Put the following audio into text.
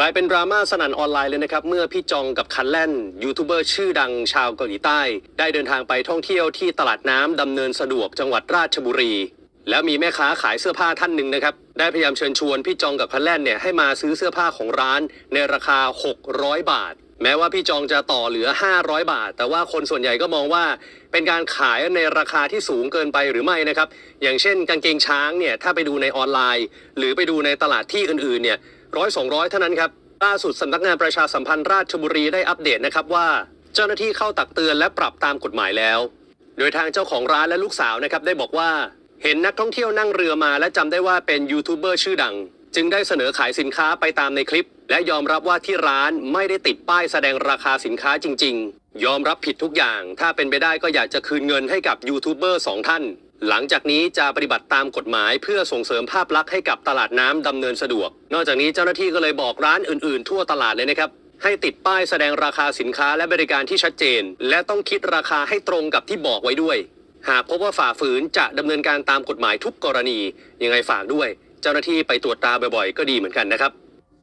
กลายเป็นดราม่าสนั่นออนไลน์เลยนะครับ เมื่อพี่จองกับคันแล่น ยูทูบเบอร์ชื่อดังชาวเกาหลีใต้ ได้เดินทางไปท่องเที่ยวที่ตลาดน้ำดำเนินสะดวกจังหวัดราชบุรี แล้วมีแม่ค้าขายเสื้อผ้าท่านหนึ่งนะครับ ได้พยายามเชิญชวนพี่จองกับคันแล่นเนี่ยให้มาซื้อเสื้อผ้าของร้านในราคา 600 บาท แม้ว่าพี่จองจะต่อเหลือ 500 บาท แต่ว่าคนส่วนใหญ่ก็มองว่า เป็นการขายในราคาที่สูงเกินไปหรือไม่นะครับอย่างเช่นกางเกงช้างเนี่ยถ้าไปดูในออนไลน์ หรือไปดูในตลาดที่อื่นๆเนี่ย ร้อยสองร้อยเท่านั้นครับล่าสุดสำนักงานประชาสัมพันธ์ราชบุรีได้อัปเดตนะครับว่า เจ้าหน้าที่เข้าตักเตือนและปรับตามกฎหมายแล้ว โดยทางเจ้าของร้านและลูกสาวนะครับได้บอกว่าเห็นนักท่องเที่ยวนั่งเรือมาและจำได้ว่าเป็นยูทูบเบอร์ชื่อดัง จึงได้เสนอขายสินค้าไปตามในคลิป และยอมรับว่าที่ร้านไม่ได้ติดป้ายแสดงราคาสินค้าจริง ๆ ยอมรับผิดทุกอย่าง ถ้าเป็นไปได้ก็อยากจะคืนเงินให้กับยูทูบเบอร์สองท่าน หลังจากนี้จะปฏิบัติตามกฎหมาย เพื่อส่งเสริมภาพลักษณ์ให้กับตลาดน้ำดำเนินสะดวก นอกจากนี้เจ้าหน้าที่ก็เลยบอกร้านอื่นๆ ทั่วตลาดเลยนะครับ ให้ติดป้ายแสดงราคาสินค้าและบริการที่ชัดเจน และต้องคิดราคาให้ตรงกับที่บอกไว้ด้วย หากพบว่าฝ่าฝืนจะดำเนินการตามกฎหมายทุกกรณียังไงฝากด้วย เจ้าหน้าที่ไปตรวจตาบ่อยๆ ก็ดีเหมือนกันนะครับ